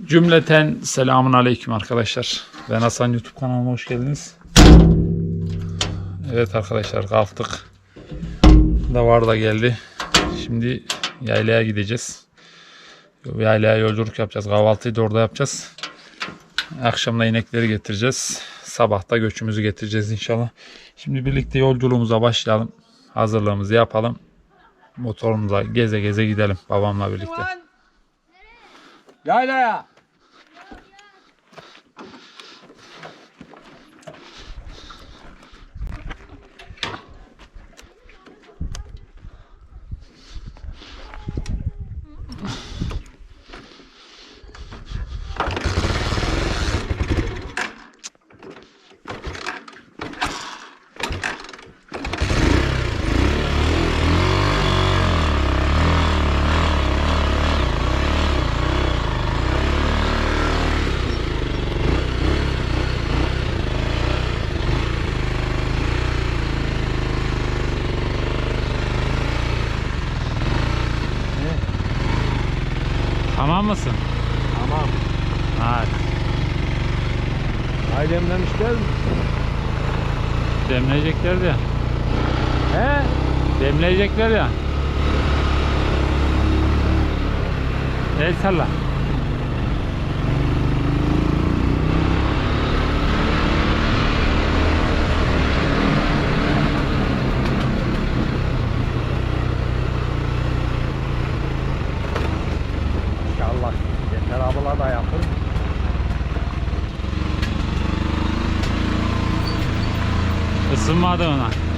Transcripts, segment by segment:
Cümleten selamun aleyküm arkadaşlar. Ben Hasan YouTube kanalıma hoş geldiniz. Evet arkadaşlar kalktık. Davar da geldi. Şimdi yaylaya gideceğiz. Yaylaya yolculuk yapacağız. Kahvaltıyı da orada yapacağız. Akşamda inekleri getireceğiz. Sabah da göçümüzü getireceğiz inşallah. Şimdi birlikte yolculuğumuza başlayalım. Hazırlığımızı yapalım. Motorumuza geze geze gidelim babamla birlikte. Yaylaya. Tamam mısın? Tamam. Hadi. Ailemden ister mi? Demleyecekler ya. He? Demleyecekler ya. El salla. İnşallah. Yeter abla da yapın. Isınmadı ona. Bu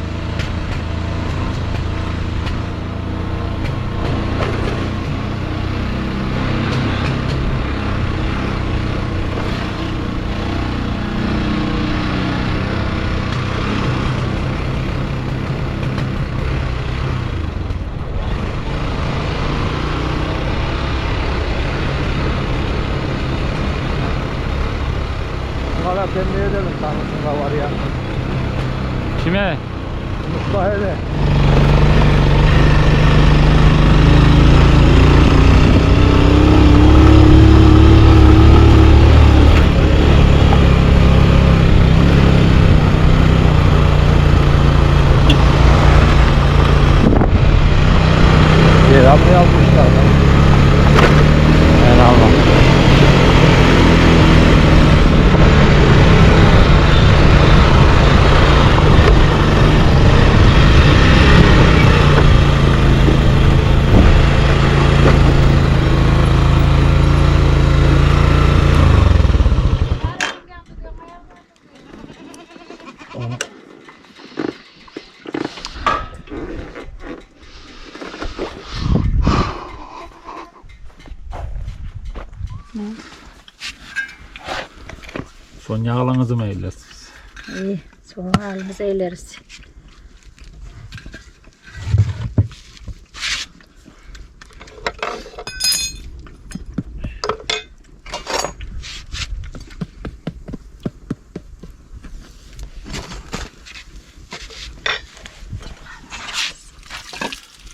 Eyleriz.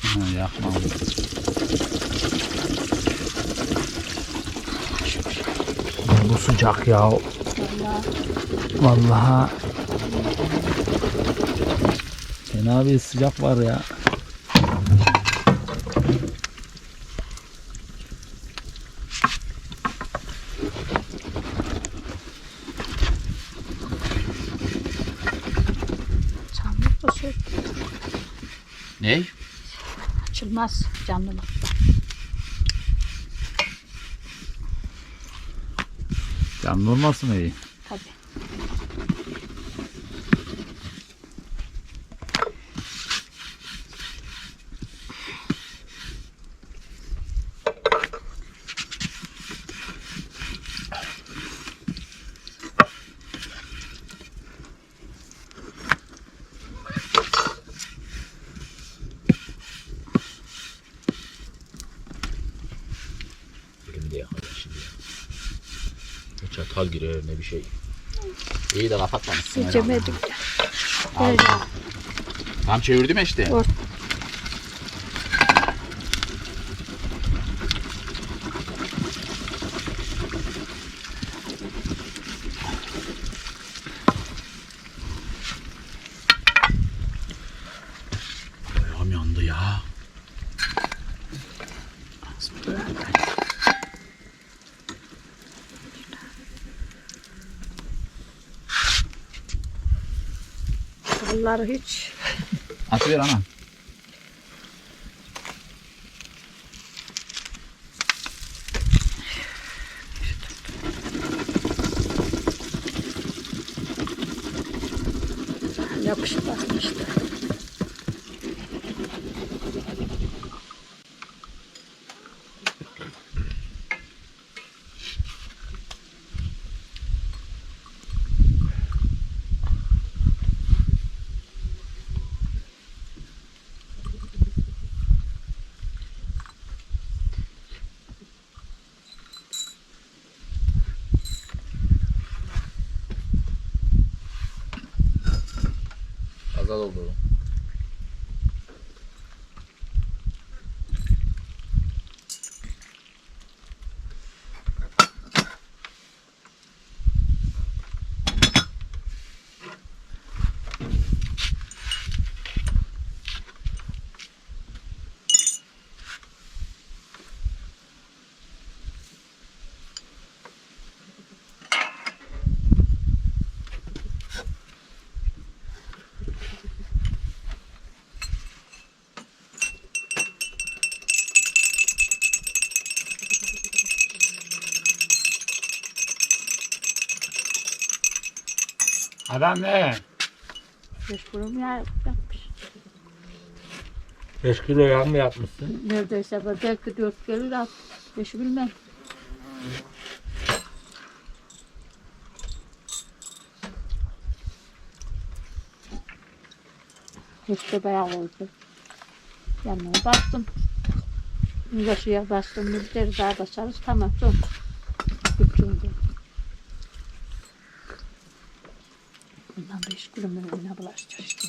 Ha, yakmam. Bu sıcak ya. Vallahi. Fena bir sıcak var ya. Bu şey Ne? açılmaz canlılık. Canlı olmasın iyi. Ne çatal giriyor ne bir şey. İyi de kapatmamışsın. Al. Tam çevirdim işte. Or- Kolları hiç. Atıver anam. Yapışıp bakmıştı. Adam ne? Beş kurum ya yapmış. 5 kilo yağ mı yapmışsın? Neredeyse bu belki dört gelir al. Beşi bilmem. De bayağı oldu. Yanına bastım. Uğraşıya bastım. Bir daha basarız. Tamam son. Bütçümde. Bundan beş kurum önüne bulaşacağız işte.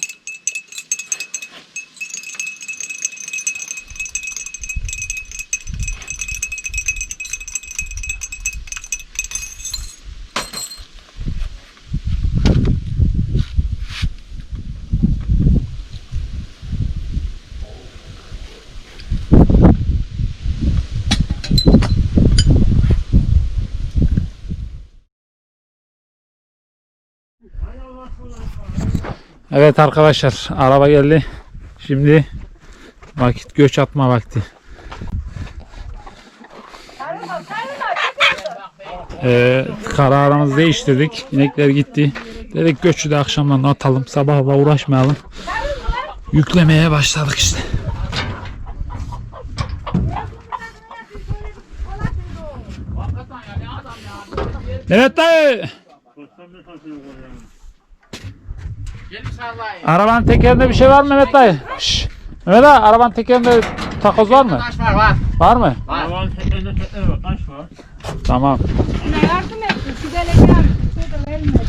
Evet arkadaşlar araba geldi. Şimdi vakit göç atma vakti. Ee, kararımızı değiştirdik. İnekler gitti. Dedik göçü de akşamdan atalım. Sabahla uğraşmayalım. Yüklemeye başladık işte. Evet dayı. Arabanın tekerinde bir şey var mı Mehmet dayı? Şşş. Mehmet dayı arabanın tekerinde takoz var mı? Taş var var. Var mı? Arabanın tekerine tekerine taş var. Tamam. yardım etsin. Şu dele yardım. Şurada vermedi.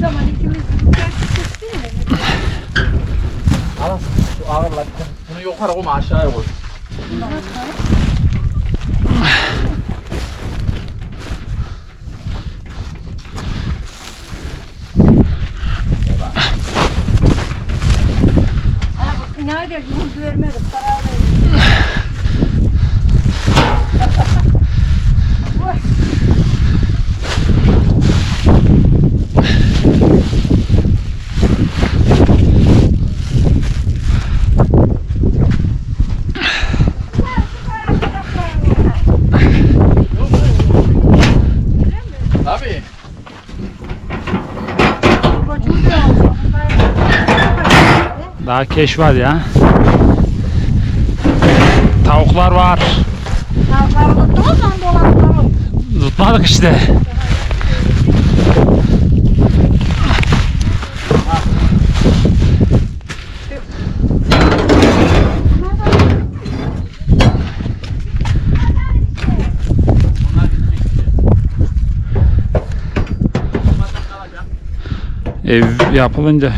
Zaman ikimiz bir değil mi? Alın şu ağırla. Bunu yukarı koyma aşağıya koy. Nerede yurdu vermedim. Karar Daha keş var ya. Tavuklar var. Tavukları tuttunuz mu dolapları? Tutmadık işte. Ev yapılınca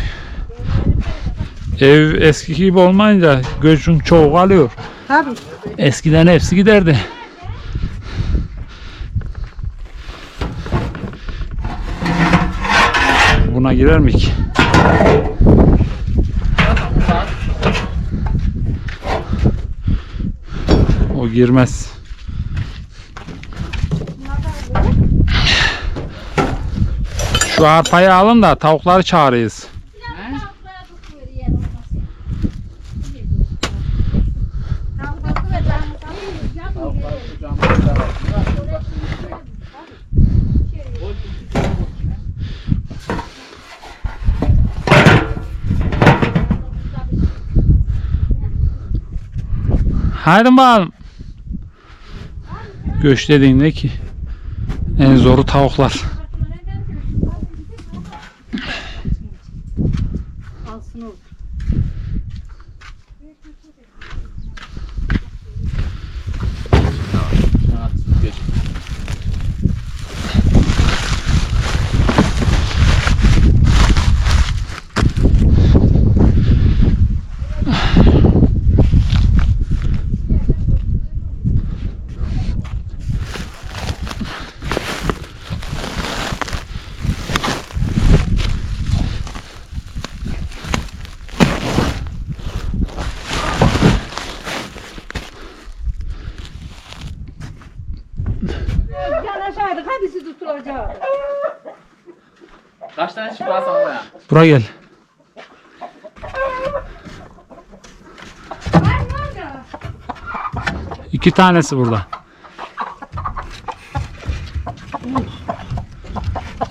Ev eski gibi olmayınca göçün çoğu kalıyor. Tabii. Eskiden hepsi giderdi. Buna girer mi ki? O girmez. Şu arpayı alın da tavukları çağırıyız. Haydi bakalım. Göç dediğinde ki en zoru tavuklar. Alsın o. Yanaşaydık hadi siz tutulacak. Çıktı sana ya? Buraya gel. İki tanesi burada.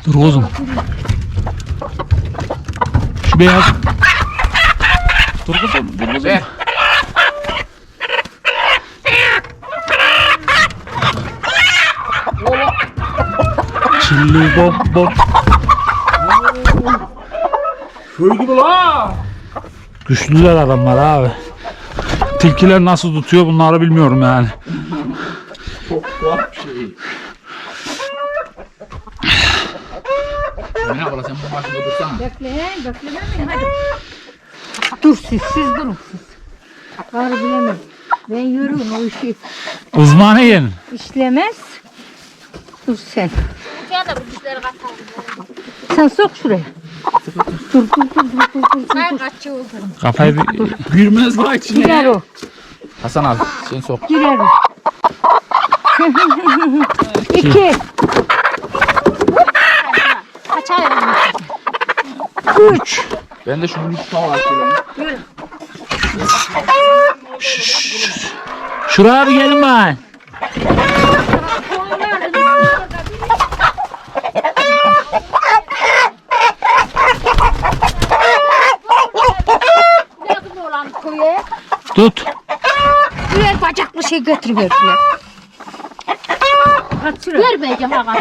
Dur kuzum. Şu beyaz. Dur kuzum, dur. Ver. Çilli bob bob. Köy gibi la. Güçlüler adamlar abi. Tilkiler nasıl tutuyor bunları bilmiyorum yani. Çok tuhaf bir şey. Emine abla sen bu başında dursana. Bekleyin beklemeyin hadi. Dur siz siz durun siz. Var bilemem. Ben yürüyorum o işi Uzmanı yen. işlemez. Dur sen. Uçağa da bu dişleri katalım. Sen sok şuraya. Dur dur dur dur dur dur. Ben kaçıyor. Kafayı bir... Girmez la içine. Girer o. Hasan abi sen sok. Girer o. İki. Kaçayım. Üç. Ben de şunu bir tava açayım. Şuraya bir gelin bak. Yardım olan koyu. Tut. Birer bacaklı şey götürüverdiler. At şuraya. Vermeyeceğim ağa.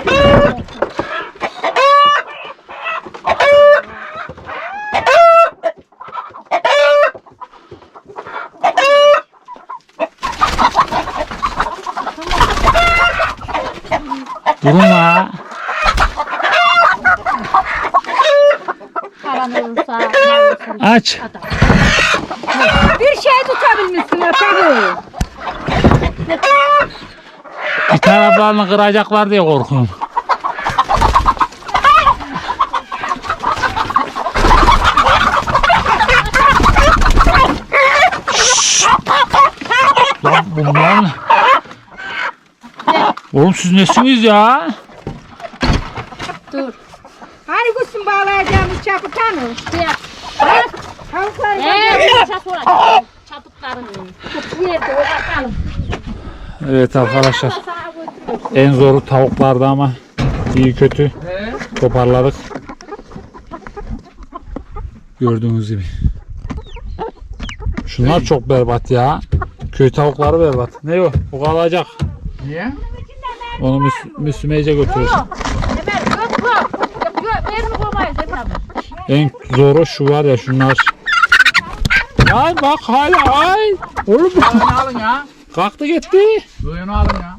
Olursa. Aç. Bir tutabilmişsin tabii. Bir taraflarını kıracaklar diye korkuyorum. Lan bunlar... Oğlum siz nesiniz ya? Evet arkadaşlar. En zoru tavuklardı ama iyi kötü toparladık. Gördüğünüz gibi. Şunlar çok berbat ya. Köy tavukları berbat. Ne o? O kalacak. Niye? Onu Müs Müslümeyce götürür. Ömer yok yok. Yok yok. Verin koymayın Ömer abi. En zoru şu var ya şunlar. Ay bak hala ay. Oğlum alın ya. Kalktı gitti. Bunu alın ya.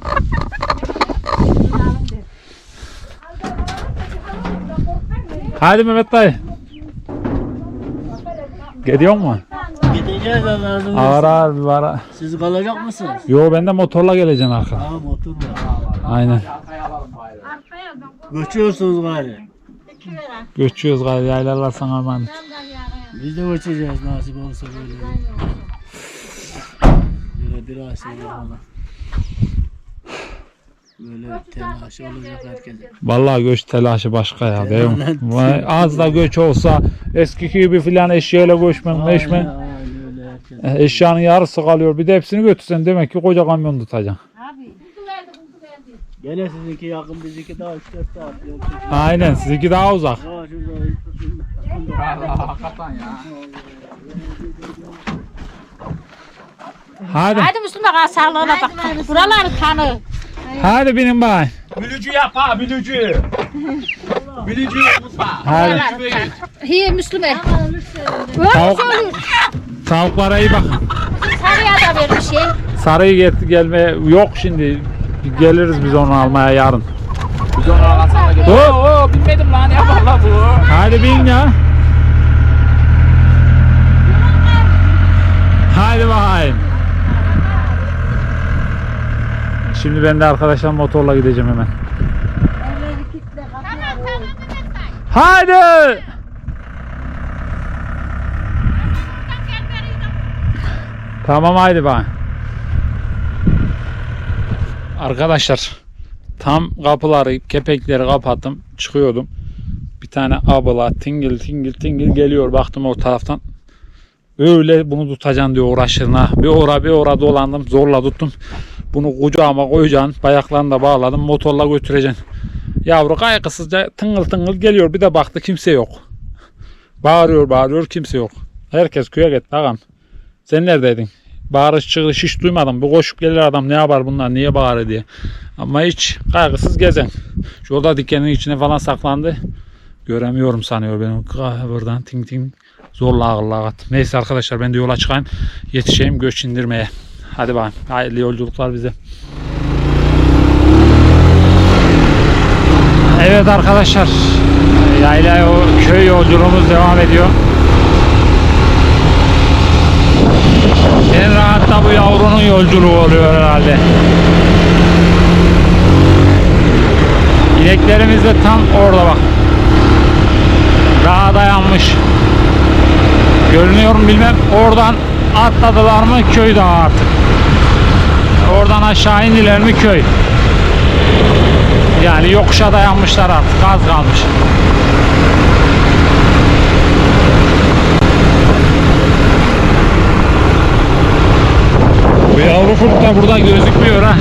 Hadi Mehmet dayı. Gidiyor mu? Gideceğiz Allah'ım. Ağır ağır bir var. Siz kalacak mısınız? Yo ben de motorla geleceğim arka. Ha motor var. Aynen. Göçüyorsunuz gari. Göçüyoruz galiba yaylarlar sana emanet. Biz de göçeceğiz nasip olsa böyle. Böyle bir asıl Böyle telaş olacak herkese. Vallahi göç telaşı başka ya değil mi? Vay, Az da göç olsa eski gibi filan eşeğiyle göçmen meşmen. E, Eşyanın yarısı kalıyor. Bir de hepsini götürsen demek ki koca kamyon tutacaksın. Gene sizinki yakın bizimki daha 3-4 saat. Aynen sizinki daha uzak. Şurada. hakikaten ya. Hadi. Hadi Müslüman ağa sağlığına bak. Buralar kanı. Hadi binin bay. Bülücü yap ha bülücü. bülücü mutfağı. Hadi. Hi Müslüman. Tavuk, tavuklara iyi bak. Sarıya da ver bir şey. Sarıyı get gelme yok şimdi. Geliriz biz onu almaya yarın. Biz onu arasana gidelim. Dur. Oo bilmedim lan ne yapalım la bu. Hadi bin ya. Hadi bakayım. Şimdi ben de arkadaşlar motorla gideceğim hemen. Hadi. Tamam haydi bak. Arkadaşlar tam kapıları, kepekleri kapattım. Çıkıyordum. Bir tane abla tingil tingil tingil geliyor. Baktım o taraftan. Öyle bunu tutacaksın diyor uğraşırına. Bir ora bir ora dolandım. Zorla tuttum. Bunu kucağıma koyacaksın. Bayaklarını da bağladım. Motorla götüreceksin. Yavru kaygısızca tıngıl tıngıl geliyor. Bir de baktı kimse yok. Bağırıyor bağırıyor kimse yok. Herkes köye gitti ağam. Sen neredeydin? Bağırış çığırış hiç duymadım. Bir koşup gelir adam ne yapar bunlar niye bağırır diye. Ama hiç kaygısız gezen. Şurada dikenin içine falan saklandı. Göremiyorum sanıyor benim. Buradan ting ting zorla ağırlığa at. Neyse arkadaşlar ben de yola çıkayım. Yetişeyim göç indirmeye. Hadi bakalım. Hayırlı yolculuklar bize. Evet arkadaşlar. Yayla o köy yolculuğumuz devam ediyor. En rahat da bu yavrunun yolculuğu oluyor herhalde. İneklerimiz de tam orada bak. Dağa dayanmış. Görünüyor mu bilmem. Oradan atladılar mı köy dağı artık. Oradan aşağı indiler mi köy. Yani yokuşa dayanmışlar artık. Az kalmış. Bu yavru kurt da burada gözükmüyor ha.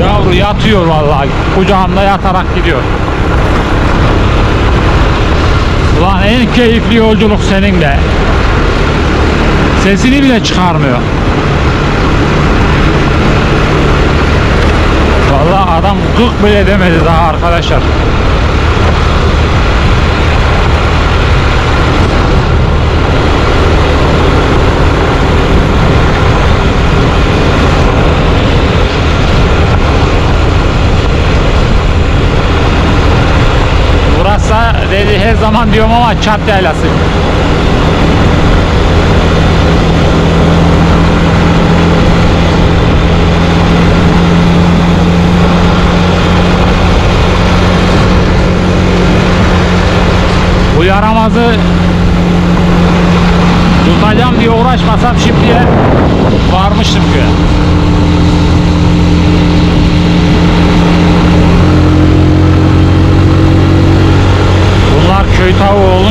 Yavru yatıyor vallahi. Kucağımda yatarak gidiyor. Ulan en keyifli yolculuk senin de. Sesini bile çıkarmıyor. Vallahi adam gık bile demedi daha arkadaşlar. Burası dedi her zaman diyorum ama çat yaylası. Bu yaramazı tutacağım diye uğraşmasam şimdiye varmıştım köye. Bunlar köy tavuğu olunca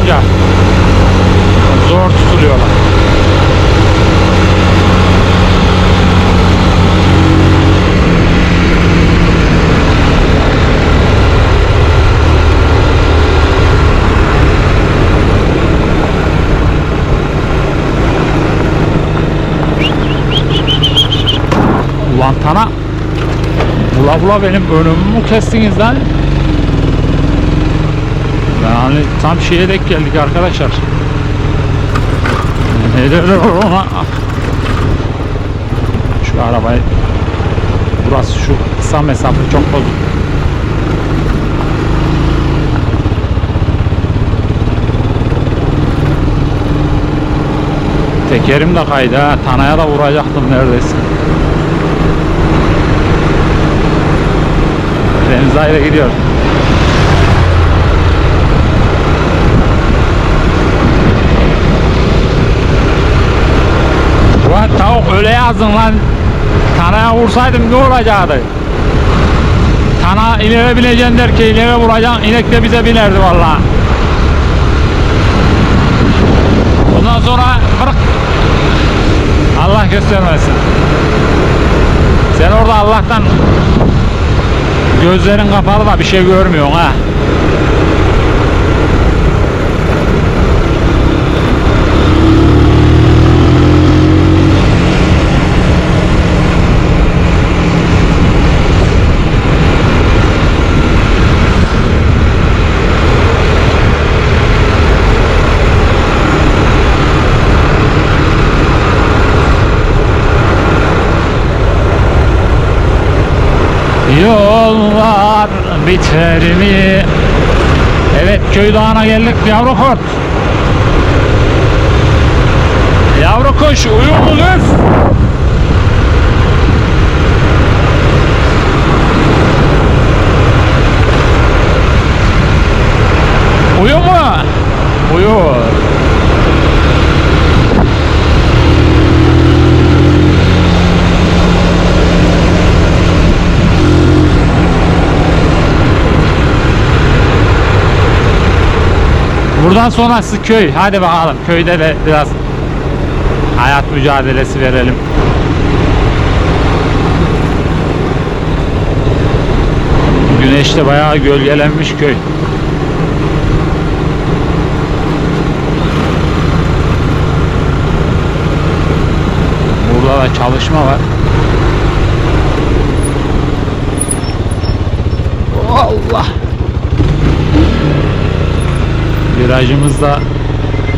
Ulan Tana Bula bula benim önümü mü kestiniz lan? Yani tam şeye denk geldik arkadaşlar. Ne derler ona? Şu arabayı burası şu kısa mesafe çok bozuk. Tekerim de kaydı ha. Tanaya da vuracaktım neredeyse. Ayrı gidiyor. Ulan tavuk öyle yazdın lan. Tanaya vursaydım ne olacaktı? Ana ineğe bineceksin der ki ineğe vuracaksın. İnek de bize binerdi valla. Ondan sonra bırak. Allah göstermesin. Sen orada Allah'tan gözlerin kapalı da bir şey görmüyorsun ha. Yollar biter mi? Evet köy dağına geldik. Yavru kurt. Yavru kuş uyur mu Buradan sonrası köy. Hadi bakalım köyde de biraz hayat mücadelesi verelim. Güneşte bayağı gölgelenmiş köy. Burada da çalışma var. Allah! Virajımız da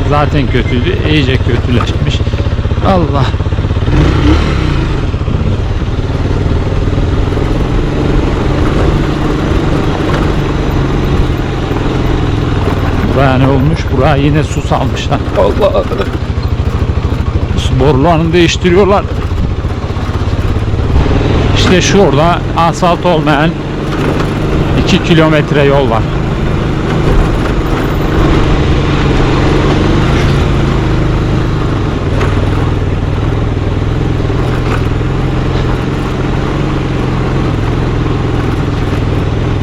zaten kötüydü. iyice kötüleşmiş. Allah. Buraya ne olmuş? Buraya yine su salmışlar. Allah. Borularını değiştiriyorlar. İşte şurada asfalt olmayan 2 kilometre yol var.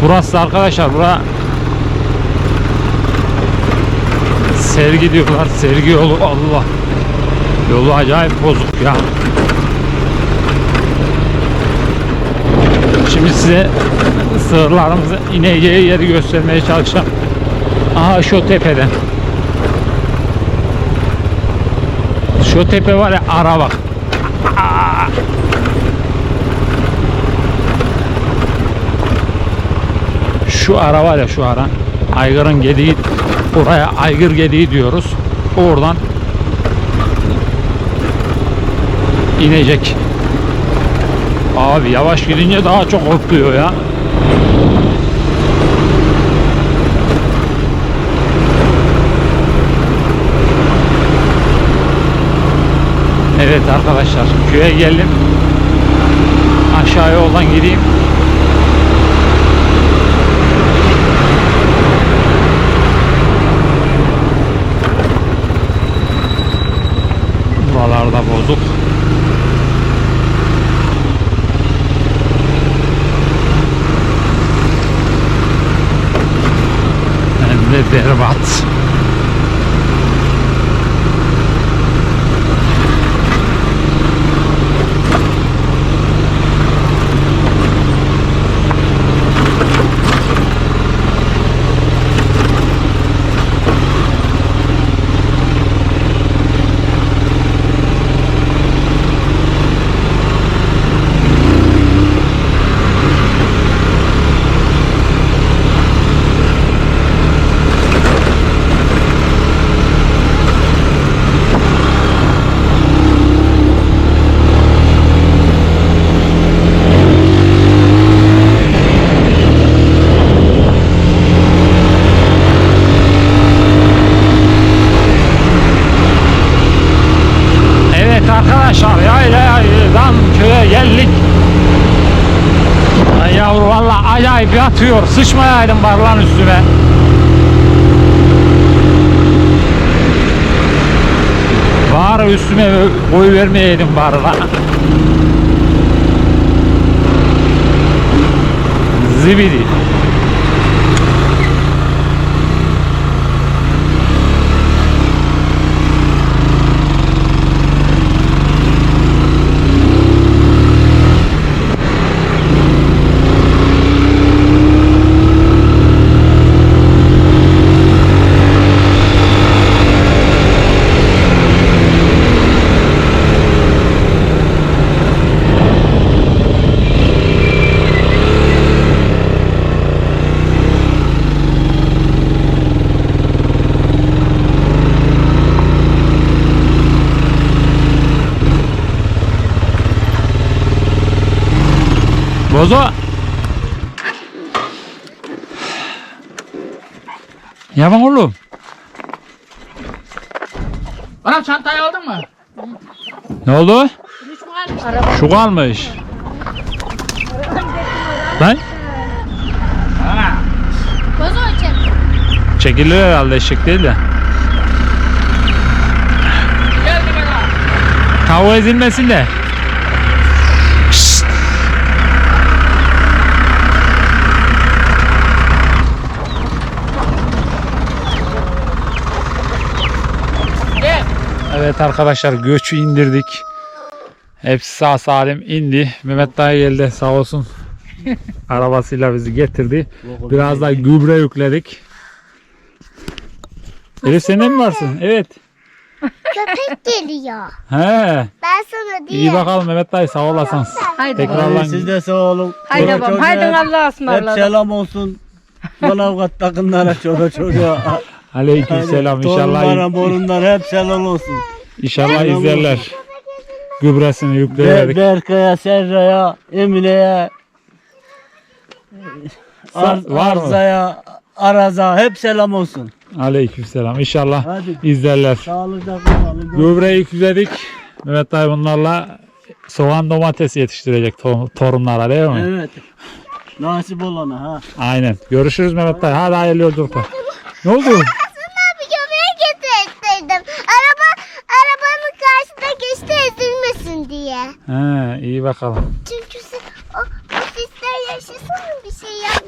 Burası arkadaşlar bura sergi diyorlar. Sergi yolu Allah. Yolu acayip bozuk ya. Şimdi size sığırlarımızı ineceği yeri göstermeye çalışacağım. Aha şu tepeden. Şu tepe var ya ara bak. Şu ara var ya şu ara. Aygırın gediği oraya aygır gediği diyoruz. Oradan inecek. Abi yavaş gidince daha çok hopluyor ya. Evet arkadaşlar köye geldim. Aşağı yoldan gideyim. Bozuk. Hem de berbat. Koy vermeyeydim bari lan. Zibidi. Bozo. Yaman oğlum. Anam çantayı aldın mı? Ne oldu? Şu kalmış. Lan Bozu çek. çekilir herhalde eşek değil de. Tavuğu ezilmesin de. Evet arkadaşlar göçü indirdik. Hepsi sağ salim indi. Mehmet dayı geldi sağ olsun. Arabasıyla bizi getirdi. Biraz da gübre yükledik. Elif sen de mi varsın? Evet. Köpek geliyor. He. Ben sana İyi diyeyim. bakalım Mehmet dayı sağ olasın. Haydi. Tekrardan Siz de sağ olun. Haydi babam. Haydi Allah'a Hep ısmarladık. selam olsun. Manavgat takımlara, çocuğa. aleyküm selam Torunlara, inşallah morunlara hep selam olsun. inşallah izlerler. Gübresini Be yükleyedik. Berkay'a, Serra'ya, Emine'ye, Ar var mı? Arza'ya, Araz'a hep selam olsun. Aleyküm selam. İnşallah Hadi. izlerler. Sağlıcakla kalın. Gübreyi yükledik. Mehmet dayı bunlarla soğan domates yetiştirecek to- torunlara değil mi? Evet. Nasip olana ha. Aynen. Görüşürüz Mehmet dayı. Hadi hayırlı yolculuklar. Ne oldu? Aslında bir köpeğe getirseydim. Araba, arabanın karşısına geçti ezilmesin diye. He, iyi bakalım. Çünkü siz, o, o sisler yaşasın bir şey yap.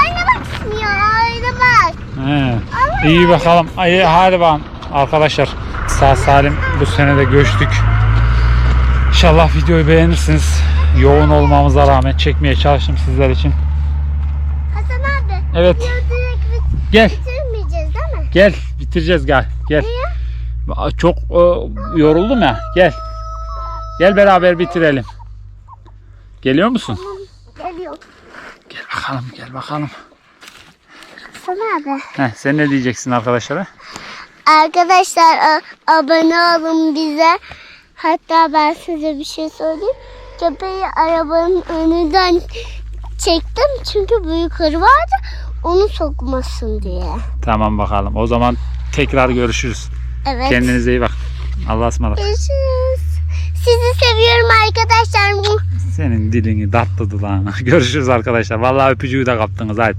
Ayna baksın ya, ayna bak. He. İyi bakalım. Ay, hadi bakalım. Arkadaşlar sağ salim bu sene de göçtük. İnşallah videoyu beğenirsiniz. Yoğun olmamıza rağmen çekmeye çalıştım sizler için. Evet gel bitirmeyeceğiz değil mi? gel bitireceğiz gel gel. Çok e, yoruldum ya gel. Gel beraber bitirelim. Geliyor musun? Geliyor. Gel bakalım gel bakalım. Hasan abi. Heh, sen ne diyeceksin arkadaşlara? Arkadaşlar abone olun bize. Hatta ben size bir şey söyleyeyim. Köpeği arabanın önünden çektim çünkü büyük arı vardı. Onu sokmasın diye. Tamam bakalım. O zaman tekrar görüşürüz. Evet. Kendinize iyi bak. Allah'a ısmarladık. Görüşürüz. Sizi seviyorum arkadaşlar. Senin dilini tatlı dudağına. Görüşürüz arkadaşlar. Vallahi öpücüğü de kaptınız hadi.